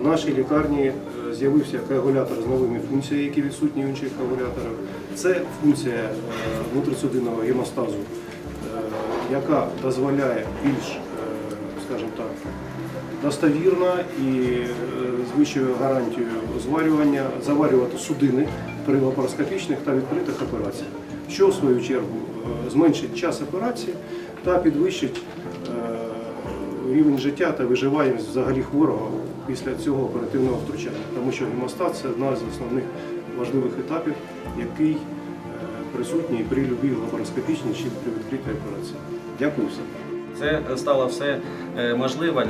В нашій лікарні е, з'явився коагулятор з новими функціями, які відсутні в інших коагуляторах. Це функція е, внутрисудинного гемостазу, е, яка дозволяє більш, скажімо так, достовірно і з вищою гарантією зварювання заварювати судини при лапароскопічних та відкритих операціях, що в свою чергу е, зменшить час операції та підвищить е, рівень життя та виживаємість взагалі хворого після цього оперативного втручання, тому що гемостат це одна з основних важливих етапів, який е, присутній при любій лапароскопічній чи при відкритій операції. Дякую всім. Це стало все можливо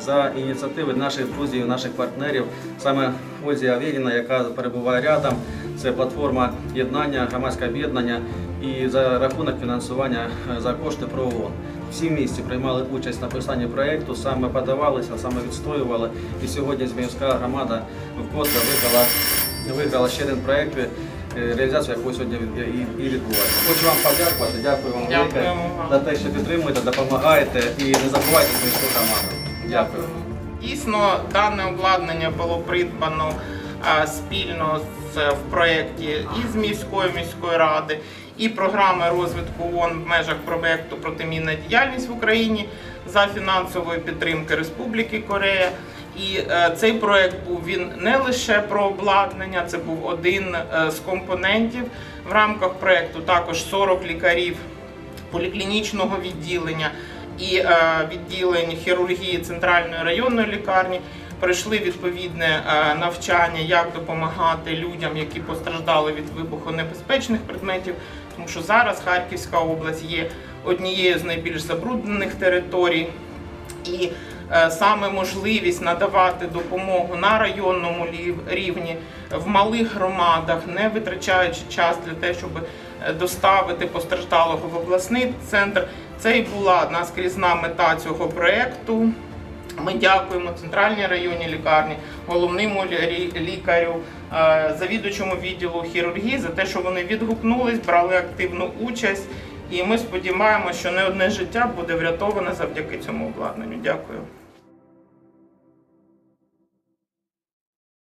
за ініціативи наших друзів, наших партнерів, саме Ользі Авєріна, яка перебуває рядом. Це платформа єднання, громадське об'єднання і за рахунок фінансування е, за кошти про ООН. Всі в місті приймали участь в написанні проєкту, саме подавалися, саме відстоювали. І сьогодні Зміївська громада вкотре виграла, виграла ще один проєкт, е, реалізацію якого сьогодні і, відбувається. Хочу вам подякувати, дякую вам велике за те, що підтримуєте, допомагаєте і не забувайте міську громаду. Дякую. Дійсно, дане обладнання було придбано спільно з, в проєкті і з міської міської ради, і програми розвитку ООН в межах проєкту протимінна діяльність в Україні за фінансової підтримки Республіки Корея. І е, цей проєкт був він не лише про обладнання, це був один е, з компонентів в рамках проєкту. Також 40 лікарів поліклінічного відділення і е, відділень хірургії центральної районної лікарні пройшли відповідне е, навчання, як допомагати людям, які постраждали від вибухонебезпечних предметів, тому що зараз Харківська область є однією з найбільш забруднених територій. І е, саме можливість надавати допомогу на районному рівні в малих громадах, не витрачаючи час для того, щоб доставити постраждалого в обласний центр. Це і була наскрізна мета цього проєкту. Ми дякуємо центральній районній лікарні, головному лікарю, е, завідувачому відділу хірургії за те, що вони відгукнулись, брали активну участь. І ми сподіваємося, що не одне життя буде врятоване завдяки цьому обладнанню. Дякую.